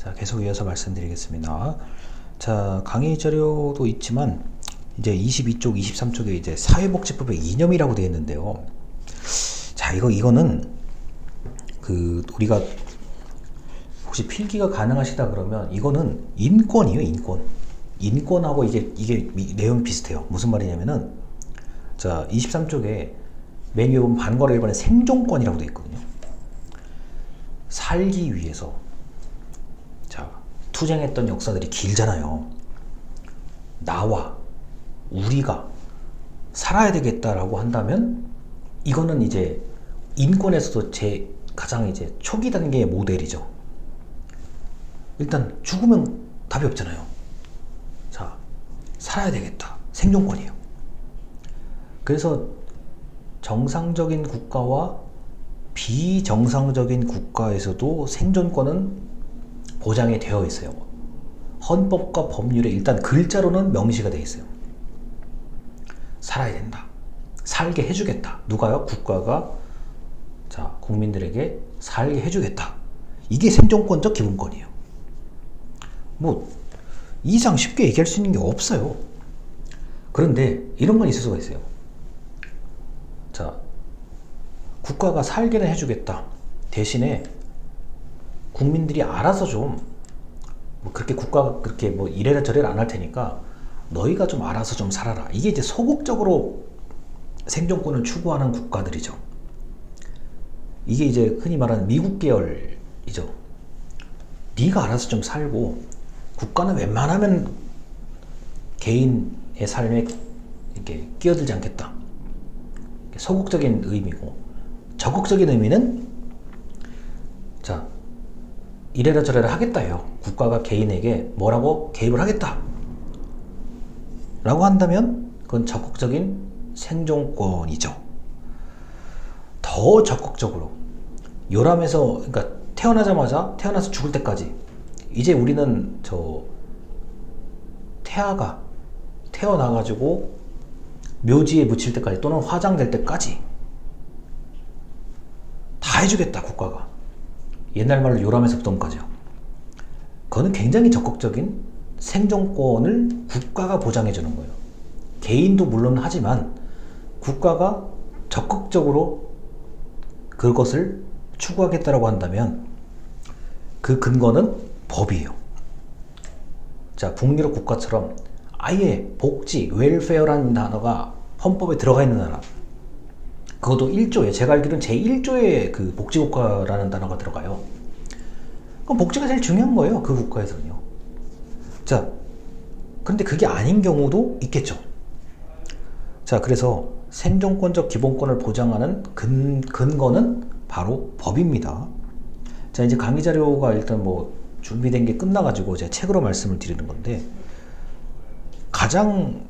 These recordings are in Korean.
자, 계속 이어서 말씀드리겠습니다. 자, 강의 자료도 있지만 이제 22쪽, 23쪽에 이제 사회복지법의 이념이라고 되어 있는데요. 자, 이거 이거는 그 우리가 혹시 필기가 가능하시다 그러면 이거는 인권이에요, 인권. 인권하고 이게 이게 미- 내용이 비슷해요. 무슨 말이냐면은 자, 23쪽에 맨 위에 보면 반괄호 1번에 생존권이라고 되어 있거든요. 살기 위해서 자, 투쟁했던 역사들이 길잖아요. 나와 우리가 살아야 되겠다라고 한다면 이거는 이제 인권에서도 제 가장 이제 초기 단계의 모델이죠. 일단 죽으면 답이 없잖아요. 자, 살아야 되겠다. 생존권이에요. 그래서 정상적인 국가와 비정상적인 국가에서도 생존권은 보장이 되어 있어요. 헌법과 법률에 일단 글자로는 명시가 되어 있어요. 살아야 된다. 살게 해주겠다. 누가요? 국가가 자 국민들에게 살게 해주겠다. 이게 생존권적 기본권이에요. 뭐 이상 쉽게 얘기할 수 있는 게 없어요. 그런데 이런 건 있을 수가 있어요. 자 국가가 살게는 해주겠다. 대신에 국민들이 알아서 좀 뭐 그렇게 국가가 그렇게 뭐 이래라 저래라 안 할 테니까 너희가 좀 알아서 좀 살아라. 이게 이제 소극적으로 생존권을 추구하는 국가들이죠. 이게 이제 흔히 말하는 미국 계열이죠. 네가 알아서 좀 살고 국가는 웬만하면 개인의 삶에 이렇게 끼어들지 않겠다. 소극적인 의미고 적극적인 의미는 자 이래라 저래라 하겠다요. 국가가 개인에게 뭐라고 개입을 하겠다. 라고 한다면 그건 적극적인 생존권이죠. 더 적극적으로 요람에서 그러니까 태어나자마자 태어나서 죽을 때까지 이제 우리는 저 태아가 태어나 가지고 묘지에 묻힐 때까지 또는 화장될 때까지 다 해주겠다 국가가 옛날 말로 요람에서부터까지요. 그거는 굉장히 적극적인 생존권을 국가가 보장해 주는 거예요. 개인도 물론 하지만 국가가 적극적으로 그것을 추구하겠다라고 한다면 그 근거는 법이에요. 자, 북유럽 국가처럼 아예 복지, 웰페어라는 단어가 헌법에 들어가 있는 나라. 그것도 1조에, 제가 알기로는 제1조에 그 복지국가라는 단어가 들어가요. 그럼 복지가 제일 중요한 거예요. 그 국가에서는요. 자, 그런데 그게 아닌 경우도 있겠죠. 자, 그래서 생존권적 기본권을 보장하는 근, 근거는 바로 법입니다. 자, 이제 강의 자료가 일단 뭐 준비된 게 끝나가지고 제가 책으로 말씀을 드리는 건데, 가장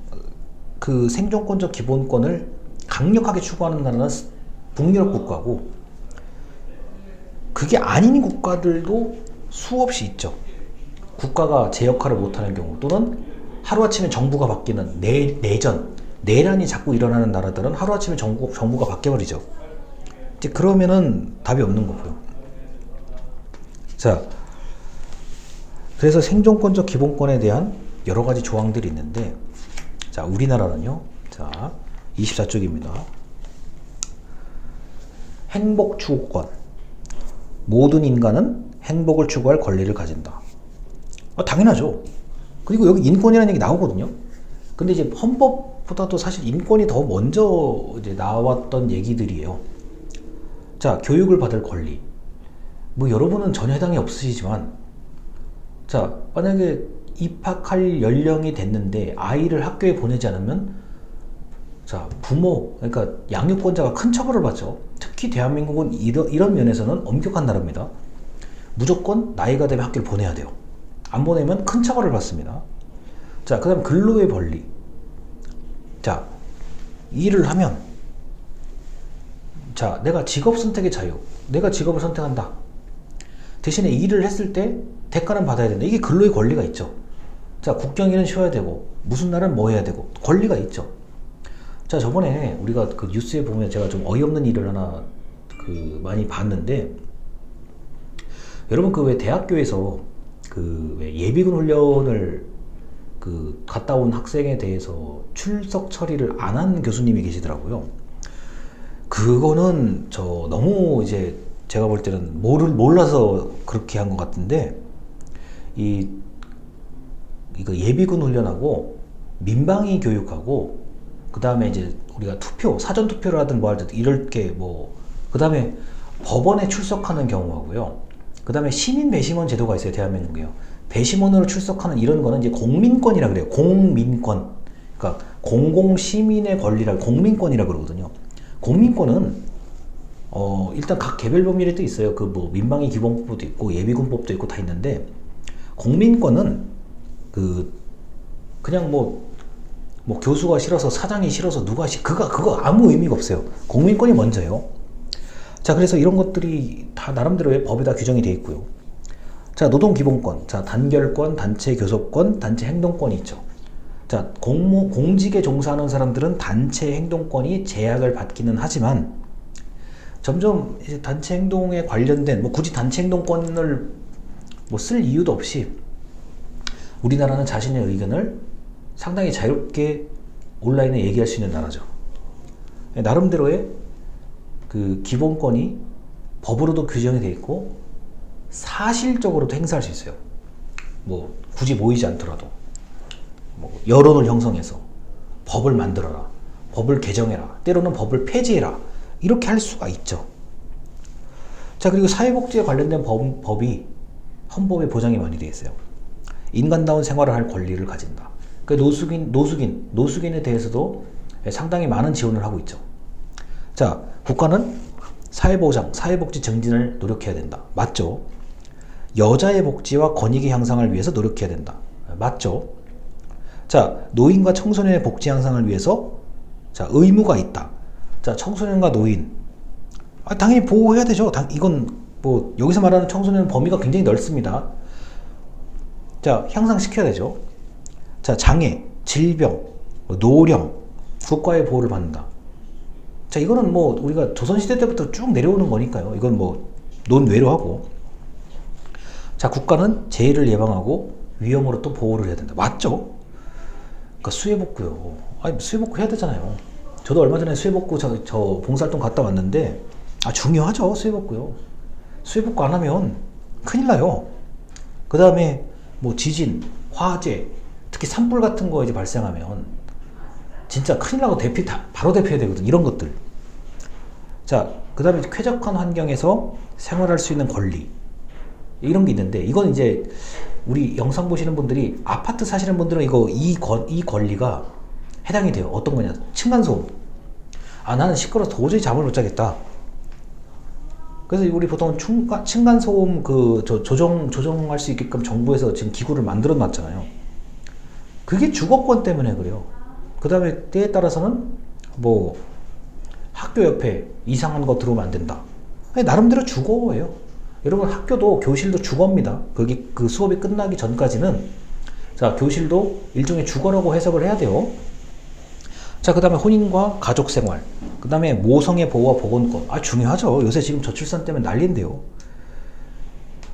그 생존권적 기본권을 강력하게 추구하는 나라는 북유럽 국가고, 그게 아닌 국가들도 수없이 있죠. 국가가 제 역할을 못하는 경우 또는 하루아침에 정부가 바뀌는 내, 내전, 내란이 자꾸 일어나는 나라들은 하루아침에 정부, 정부가 바뀌어버리죠. 이제 그러면은 답이 없는 거고요. 자, 그래서 생존권적 기본권에 대한 여러 가지 조항들이 있는데, 자, 우리나라는요, 자, 24쪽입니다. 행복 추구권. 모든 인간은 행복을 추구할 권리를 가진다. 아, 당연하죠. 그리고 여기 인권이라는 얘기 나오거든요. 근데 이제 헌법보다도 사실 인권이 더 먼저 이제 나왔던 얘기들이에요. 자, 교육을 받을 권리. 뭐 여러분은 전혀 해당이 없으시지만, 자, 만약에 입학할 연령이 됐는데 아이를 학교에 보내지 않으면, 자, 부모, 그러니까 양육권자가 큰 처벌을 받죠. 특히 대한민국은 이런, 이런 면에서는 엄격한 나라입니다. 무조건 나이가 되면 학교를 보내야 돼요. 안 보내면 큰 처벌을 받습니다. 자, 그 다음 근로의 권리. 자, 일을 하면, 자, 내가 직업 선택의 자유. 내가 직업을 선택한다. 대신에 일을 했을 때 대가는 받아야 된다. 이게 근로의 권리가 있죠. 자, 국경일은 쉬어야 되고, 무슨 날은 뭐 해야 되고, 권리가 있죠. 자, 저번에 우리가 그 뉴스에 보면 제가 좀 어이없는 일을 하나 그 많이 봤는데, 여러분 그 왜 대학교에서 그 왜 예비군 훈련을 그 갔다 온 학생에 대해서 출석 처리를 안 한 교수님이 계시더라고요. 그거는 저 너무 이제 제가 볼 때는 모를 몰라서 그렇게 한 것 같은데 이 이거 예비군 훈련하고 민방위 교육하고 그 다음에 이제 우리가 투표 사전 투표를 하든 뭐 하든 이럴 게 뭐 그 다음에 법원에 출석하는 경우하고요. 그 다음에 시민 배심원 제도가 있어요 대한민국에요. 배심원으로 출석하는 이런 거는 이제 공민권이라 그래요. 공민권. 그러니까 공공 시민의 권리라 공민권이라 그러거든요. 공민권은 어 일단 각 개별 법률에 도 있어요. 그 뭐 민방위 기본법도 있고 예비군법도 있고 다 있는데 공민권은 그 그냥 뭐, 뭐 교수가 싫어서 사장이 싫어서 누가 싫 그거 그거 아무 의미가 없어요. 공민권이 먼저요. 자 그래서 이런 것들이 다 나름대로의 법에다 규정이 돼 있고요. 자 노동 기본권, 자 단결권, 단체 교섭권, 단체 행동권이 있죠. 자 공무 공직에 종사하는 사람들은 단체 행동권이 제약을 받기는 하지만 점점 이제 단체 행동에 관련된 뭐 굳이 단체 행동권을 뭐 쓸 이유도 없이 우리나라는 자신의 의견을 상당히 자유롭게 온라인에 얘기할 수 있는 나라죠. 나름대로의 그 기본권이 법으로도 규정이 되어 있고 사실적으로도 행사할 수 있어요. 뭐 굳이 모이지 않더라도 뭐 여론을 형성해서 법을 만들어라, 법을 개정해라, 때로는 법을 폐지해라 이렇게 할 수가 있죠. 자 그리고 사회복지에 관련된 법, 법이 헌법에 보장이 많이 되어 있어요. 인간다운 생활을 할 권리를 가진다. 그 노숙인, 노숙인, 노숙인에 대해서도 상당히 많은 지원을 하고 있죠. 자, 국가는 사회보장, 사회복지 증진을 노력해야 된다. 맞죠? 여자의 복지와 권익의 향상을 위해서 노력해야 된다. 맞죠? 자, 노인과 청소년의 복지 향상을 위해서 자, 의무가 있다. 자, 청소년과 노인. 아, 당연히 보호해야 되죠. 당, 이건 뭐 여기서 말하는 청소년 범위가 굉장히 넓습니다. 자, 향상시켜야 되죠. 자, 장애, 질병, 노령, 국가의 보호를 받는다. 자, 이거는 뭐 우리가 조선시대 때부터 쭉 내려오는 거니까요. 이건 뭐 논외로 하고. 자, 국가는 재해를 예방하고 위험으로 또 보호를 해야 된다. 맞죠? 그러니까 수해복구요. 아니, 수해복구 해야 되잖아요. 저도 얼마 전에 수해복구 저, 저 봉사활동 갔다 왔는데, 아, 중요하죠. 수해복구요. 수해복구 안 하면 큰일 나요. 그 다음에 뭐 지진, 화재, 특히 산불 같은 거 이제 발생하면 진짜 큰일 나고 대피 다 바로 대피해야 되거든. 이런 것들. 자, 그 다음에 쾌적한 환경에서 생활할 수 있는 권리. 이런 게 있는데, 이건 이제 우리 영상 보시는 분들이 아파트 사시는 분들은 이거 이, 권, 이 권리가 해당이 돼요. 어떤 거냐. 층간소음. 아, 나는 시끄러워서 도저히 잠을 못 자겠다. 그래서 우리 보통 층간, 층간소음 그 조, 조정, 조정할 수 있게끔 정부에서 지금 기구를 만들어 놨잖아요. 그게 주거권 때문에 그래요. 그 다음에 때에 따라서는 뭐 학교 옆에 이상한 거 들어오면 안 된다. 나름대로 주거예요. 여러분 학교도 교실도 주거입니다. 거기 그 수업이 끝나기 전까지는 자 교실도 일종의 주거라고 해석을 해야 돼요. 자, 그 다음에 혼인과 가족 생활. 그 다음에 모성의 보호와 보건권. 아, 중요하죠. 요새 지금 저출산 때문에 난리인데요.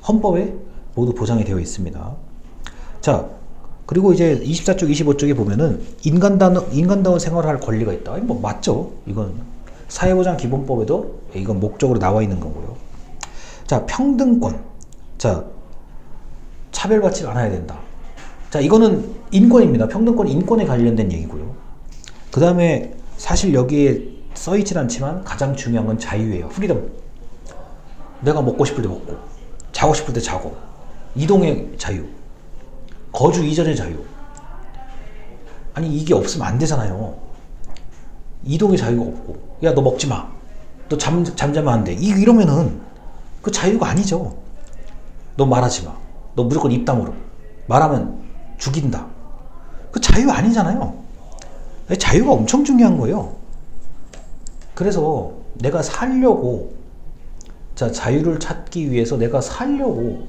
헌법에 모두 보장이 되어 있습니다. 자, 그리고 이제 24쪽, 25쪽에 보면은 인간다운, 인간다운 생활을 할 권리가 있다. 뭐, 맞죠. 이건 사회보장 기본법에도 이건 목적으로 나와 있는 거고요. 자, 평등권. 자, 차별받지 않아야 된다. 자, 이거는 인권입니다. 평등권 인권에 관련된 얘기고요. 그 다음에 사실 여기에 써있진 않지만 가장 중요한 건 자유예요. 프리덤. 내가 먹고 싶을 때 먹고, 자고 싶을 때 자고, 이동의 자유, 거주 이전의 자유. 아니, 이게 없으면 안 되잖아요. 이동의 자유가 없고, 야, 너 먹지 마. 너 잠, 잠자면 안 돼. 이, 이러면은 그 자유가 아니죠. 너 말하지 마. 너 무조건 입담으로. 말하면 죽인다. 그 자유 아니잖아요. 자유가 엄청 중요한 거예요. 그래서 내가 살려고 자 자유를 찾기 위해서 내가 살려고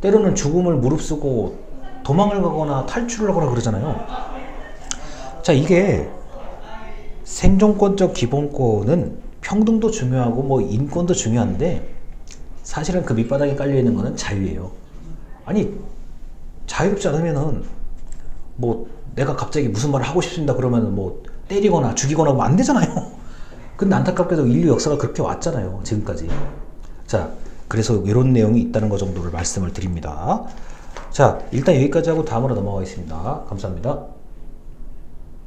때로는 죽음을 무릅쓰고 도망을 가거나 탈출을 하거나 그러잖아요. 자, 이게 생존권적 기본권은 평등도 중요하고 뭐 인권도 중요한데 사실은 그 밑바닥에 깔려 있는 거는 자유예요. 아니 자유롭지 않으면은 뭐 내가 갑자기 무슨 말을 하고 싶습니다 그러면 뭐 때리거나 죽이거나 하면 안 되잖아요. 근데 안타깝게도 인류 역사가 그렇게 왔잖아요. 지금까지. 자, 그래서 이런 내용이 있다는 것 정도를 말씀을 드립니다. 자, 일단 여기까지 하고 다음으로 넘어가겠습니다. 감사합니다.